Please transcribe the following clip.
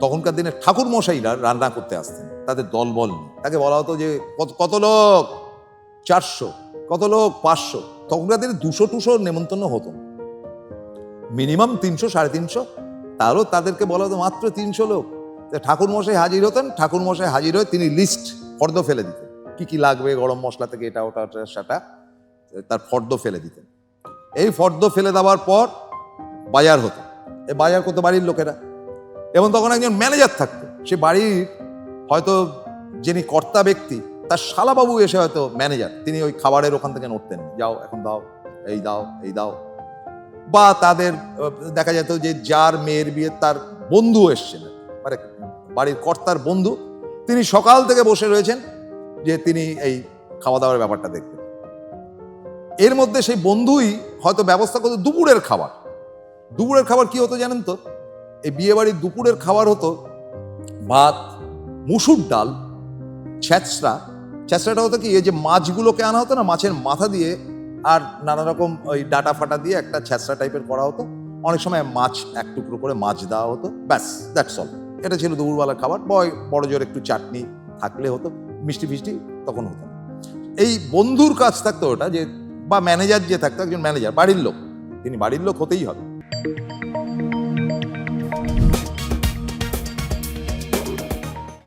তখনকার দিনে ঠাকুর মশাইরা রান্না করতে আসতেন। তাদের দলবল নিয়ে। তাকে বলা হতো যে, কত লোক? চারশো। কত লোক? পাঁচশো। তখনকার দিনে দুশো টুশো নেমন্তন্ন হতো। মিনিমাম তিনশো, সাড়ে তিনশো। তাহলেও তাদেরকে বলা হতো মাত্র তিনশো লোক। ঠাকুর মশাই হাজির হতেন। ঠাকুর মশাই হাজির হয়ে তিনি লিস্ট, ফর্দ ফেলে দিতেন। কি কি লাগবে গরম মশলা থেকে এটা, ওটা ওটা, সেটা? তার ফর্দ ফেলে দিতেন। এই ফর্দ ফেলে দেওয়ার পর বাজার হতো। এই বাজার করতো বাড়ির লোকেরা। এবং তখন একজন ম্যানেজার থাকতো। সে বাড়ির হয়তো যিনি কর্তা ব্যক্তি, তার শালাবাবু এসে হয়তো ম্যানেজার তিনি ওই খাবারের ওখান থেকে নড়তেন, যাও, এখন দাও, এই দাও এই দাও। বা তাদের দেখা যেত যে যার মেয়ের বিয়ে তার বন্ধু এসছিলেন মানে বাড়ির কর্তার বন্ধু। তিনি সকাল থেকে বসে রয়েছেন যে তিনি এই খাওয়া দাওয়ার ব্যাপারটা দেখবেন। এর মধ্যে সেই বন্ধুই হয়তো ব্যবস্থা করতো দুপুরের খাবার। দুপুরের খাবার কি হতো জানেন তো? এই বিয়ে বাড়ির দুপুরের খাবার হতো ভাত, মুসুর ডাল ছ্যাঁচড়া ছ্যাঁচড়াটা হতো কি, এই যে মাছগুলোকে আনা হতো না, মাছের মাথা দিয়ে, আর নানা রকম ওই ডাটা ফাটা দিয়ে একটা ছ্যাঁচড়া টাইপের করা হতো। অনেক সময় মাছ, এক টুকরো করে মাছ দেওয়া হতো। ব্যাস দ্যাটস অল এটা ছিল দুপুরবেলার খাবার। বয়, বড় জোর একটু চাটনি থাকলে হতো, মিষ্টি ফিষ্টি তখন হতো এই বন্ধুর কাজ থাকতো ওটা, যে, বা ম্যানেজার যে থাকতো, একজন ম্যানেজার বাড়ির লোক। তিনি বাড়ির লোক হতেই হবে।